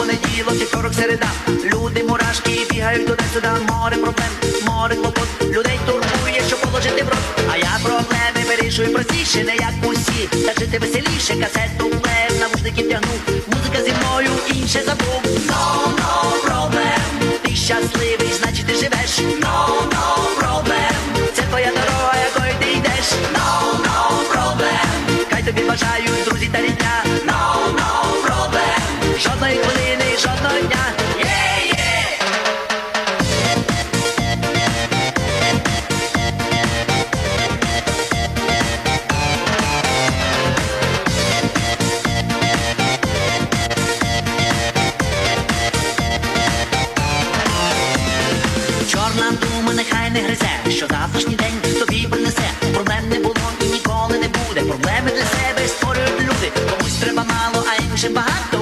понеділок, вівторок, середа. Люди мурашки бігають туди-сюди, море проблем, море клопот. Людей турбує, що положити в рот. А я проблеми вирішую простіше, не як усі. Та жити веселіше, касету плев, навушників тягну. Музика зі мною інше забув. No, no problem. Ти щасливий, значить ти живеш. No, no problem. Це твоя дорога, якою ти йдеш. No, no problem. Хай тобі бажають Чорна дума нехай не гризе, що завтрашній день тобі принесе. Проблем не було і ніколи не буде. Проблеми для себе створюють люди. Комусь треба мало, а іншим багато.